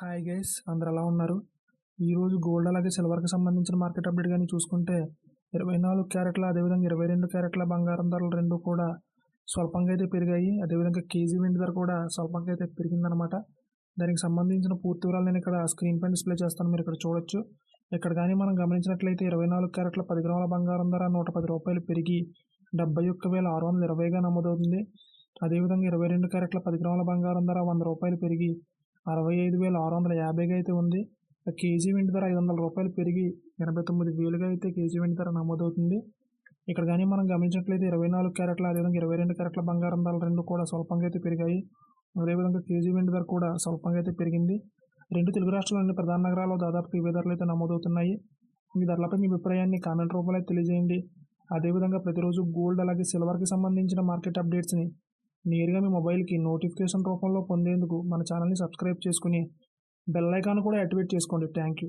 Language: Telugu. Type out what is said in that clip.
హాయ్ గైస్ అందరు ఎలా ఉన్నారు? ఈరోజు గోల్డ్ అలాగే సిల్వర్కి సంబంధించిన మార్కెట్ అప్డేట్ కానీ చూసుకుంటే ఇరవై నాలుగు క్యారెట్ల అదేవిధంగా ఇరవై రెండు క్యారెట్ల బంగారం ధరలు రెండు కూడా స్వల్పంగా అయితే పెరిగాయి. అదేవిధంగా కేజీ వెండి ధర కూడా స్వల్పంగా అయితే పెరిగిందనమాట దానికి సంబంధించిన పూర్తి వివరాలు నేను ఇక్కడ స్క్రీన్ పైన డిస్ప్లే చేస్తాను మీరు ఇక్కడ చూడొచ్చు. ఇక్కడ కానీ మనం గమనించినట్లయితే ఇరవై నాలుగు క్యారెట్ల పది గ్రాముల బంగారం ధర నూట పది రూపాయలు పెరిగి డెబ్బై ఒక్క వేల ఆరు వందల ఇరవైగా నమోదవుతుంది. అదేవిధంగా ఇరవై రెండు క్యారెట్ల పది గ్రాముల బంగారం ధర వంద రూపాయలు పెరిగి అరవై ఐదు వేల ఆరు వందల యాభైగా అయితే ఉంది. కేజీ వెండి ధర ఐదు వందల రూపాయలు పెరిగి ఎనభై తొమ్మిది వేలుగా అయితే కేజీ వెండి ధర నమోదవుతుంది. ఇక్కడ కానీ మనం గమనించినట్లయితే ఇరవై నాలుగు క్యారెట్ల అదేవిధంగా ఇరవై రెండు క్యారెట్ల బంగారం ధరలు రెండు కూడా స్వల్పంగా అయితే పెరిగాయి. అదేవిధంగా కేజీ వెండి ధర కూడా స్వల్పంగా అయితే పెరిగింది. రెండు తెలుగు రాష్ట్రాల్లోని ప్రధాన నగరాల్లో దాదాపు ఇవే ధరలు అయితే నమోదవుతున్నాయి. ఈ ధరలపై మీ అభిప్రాయాన్ని కామెంట్ రూపంలో తెలియజేయండి. అదేవిధంగా ప్రతిరోజు గోల్డ్ అలాగే సిల్వర్కి సంబంధించిన మార్కెట్ అప్డేట్స్ని నేరుగా మీ మొబైల్కి నోటిఫికేషన్ రూపంలో పొందేందుకు మన ఛానల్ని సబ్స్క్రైబ్ చేసుకుని బెల్ ఐకాన్ కూడా యాక్టివేట్ చేసుకోండి. Thank you